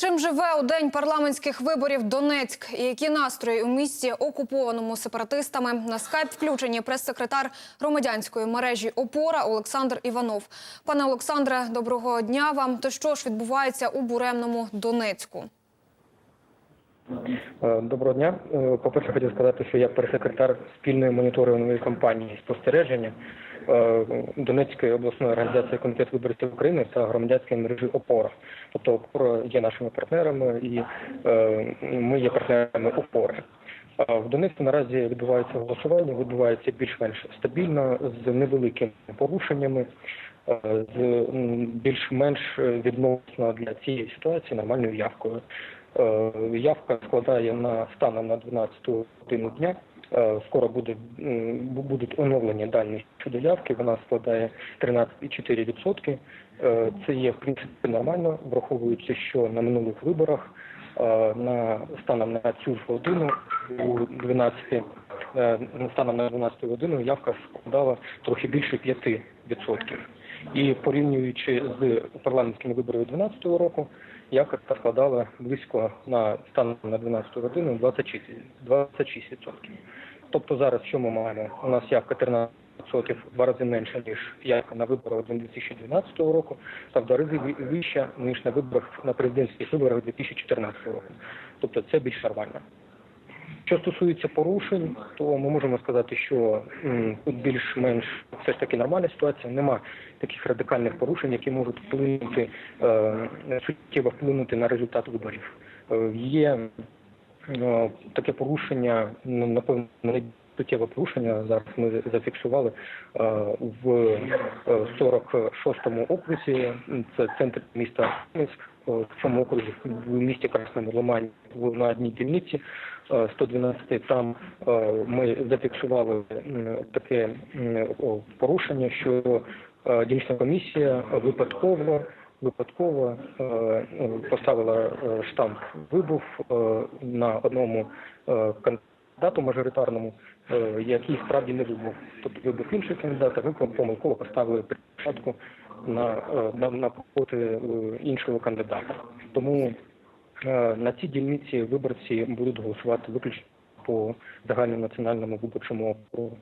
Чим живе у день парламентських виборів Донецьк і які настрої у місті, окупованому сепаратистами? На скайп включені прес-секретар громадянської мережі Опора Олександр Іванов. Пане Олександре, доброго дня вам. То що ж відбувається у буремному Донецьку? Е, Доброго дня. Е, По-перше, хотів сказати, що я прес-секретар спільної моніторингової кампанії спостереження Донецької обласної організації Комітет виборців України та громадянської мережі ОПОРА. Тобто ОПОРА є нашими партнерами і е, ми є партнерами ОПОРи. Е, В Донецьку наразі відбувається голосування, відбувається більш-менш стабільно, з невеликими порушеннями, е, з більш-менш відносно для цієї ситуації нормальною явкою. Е, Явка складає на станом на 12 годину дня. Е, Скоро буде бу- будуть оновлені дані щодо явки. Вона складає 13,4%. Е, Це є в принципі нормально, враховуючи, що на минулих виборах е, на станом на цю ж годину у 12 е, станом на 12 годину явка складала трохи більше 5%. І порівнюючи з парламентськими виборами 2012 року, явка складала близько на станом на 12 годину 26%. 26%. Тобто зараз що ми маємо? У нас явка 13%, в два рази менша, ніж явка на виборах 2012 року, та в два рази вища, ніж на виборах на президентських виборах 2014 року. Тобто це більш нормально. Що стосується порушень, то ми можемо сказати, що тут більш-менш все ж таки нормальна ситуація. Нема таких радикальних порушень, які можуть вплинути е, суттєво вплинути на результат виборів. Е, є таке порушення, ну, напевно, найсуттєве порушення зараз ми зафіксували е, в е, 46-му окрузі. Це центр міста. Е, В цьому окрузі в місті Красному Лимані на одній дільниці е, 112 там е, ми зафіксували таке порушення, що е, дільнична комісія випадково випадково е, ну, поставила е, штамп вибув е, на одному кандидату мажоритарному, який справді не вибув. Тобто вибув інший кандидат, а ви помилково поставили початку на, на, на проти іншого кандидата. Тому На цій дільниці виборці будуть голосувати виключно по загальнонаціональному виборчому округу.